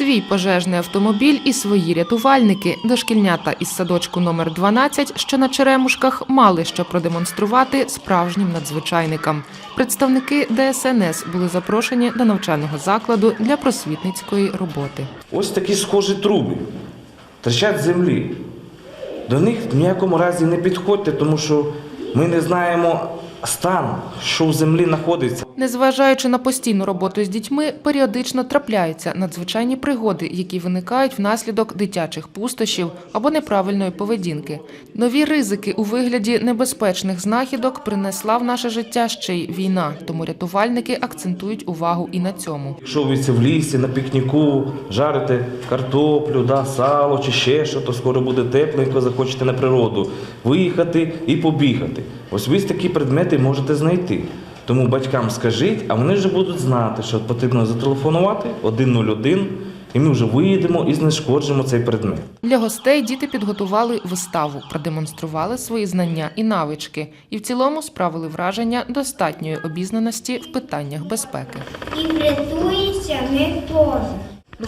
свій пожежний автомобіль і свої рятувальники. Дошкільнята із садочку номер 12, що на Черемушках, мали що продемонструвати справжнім надзвичайникам. Представники ДСНС були запрошені до навчального закладу для просвітницької роботи. Ось такі схожі труби. Трещать з землі. До них в ніякому разі не підходьте, тому що ми не знаємо стан, що в землі знаходиться. Незважаючи на постійну роботу з дітьми, періодично трапляються надзвичайні пригоди, які виникають внаслідок дитячих пустощів або неправильної поведінки. Нові ризики у вигляді небезпечних знахідок принесла в наше життя ще й війна, тому рятувальники акцентують увагу і на цьому. Якщо ви це в лісі, на пікніку, жарите картоплю, да, сало чи ще що, то скоро буде тепленько, захочете на природу. Виїхати і побігати. Ось ви такі предмети можете знайти. Тому батькам скажіть, а вони вже будуть знати, що потрібно зателефонувати 101, і ми вже виїдемо і знешкоджимо цей предмет. Для гостей діти підготували виставу, продемонстрували свої знання і навички, і в цілому справили враження достатньої обізнаності в питаннях безпеки. І врятуємося ми теж.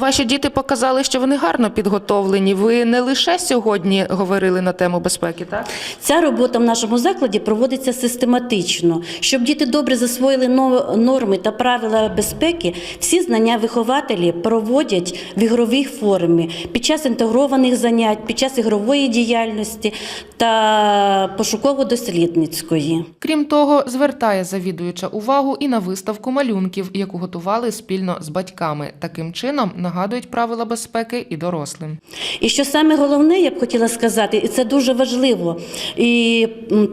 Ваші діти показали, що вони гарно підготовлені. Ви не лише сьогодні говорили на тему безпеки, так? Ця робота в нашому закладі проводиться систематично, щоб діти добре засвоїли норми та правила безпеки. Всі знання вихователі проводять в ігровій формі під час інтегрованих занять, під час ігрової діяльності та пошуково-дослідницької. Крім того, звертає завідуюча увагу і на виставку малюнків, яку готували спільно з батьками. Таким чином нагадують правила безпеки і дорослим. І що саме головне, я б хотіла сказати, і це дуже важливо, і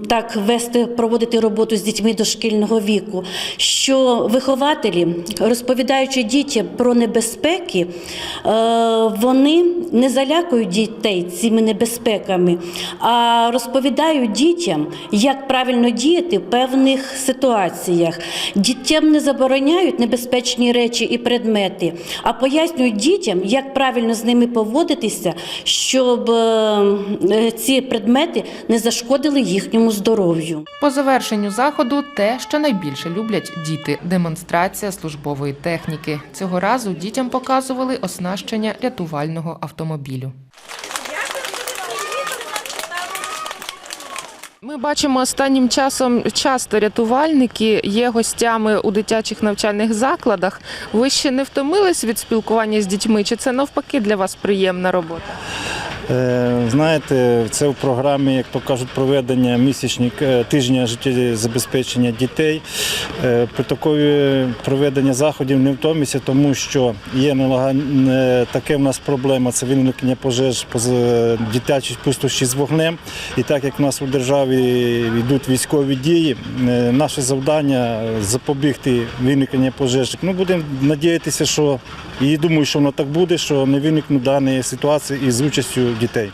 так вести, проводити роботу з дітьми дошкільного віку, що вихователі, розповідаючи дітям про небезпеки, е, вони не залякують дітей цими небезпеками, а розповідають дітям, як правильно діяти в певних ситуаціях. Дітям не забороняють небезпечні речі і предмети, а пояснюють дітям, як правильно з ними поводитися, щоб е, е, ці предмети не зашкодили їхньому здоров'ю. По завершенню заходу те, що найбільше люблять діти демонстрація службової техніки. Цього разу дітям показували оснащення рятувального автомобілю. Ми бачимо останнім часом часто рятувальники є гостями у дитячих навчальних закладах. Ви ще не втомились від спілкування з дітьми? Чи це навпаки для вас приємна робота? Е, Знаєте, це в програмі, як то кажуть, проведення місячні е, тижня життєзабезпечення дітей. Е, При такої проведення заходів не втоміся, тому що є таке в нас проблема це виникнення пожеж дитячі пустощі з вогнем. І так як в нас у державі йдуть військові дії, наше завдання запобігти виникнення пожеж. Ну, будемо надіятися, що і думаю, що воно так буде, що не виникнуть дані ситуації із участю дітей.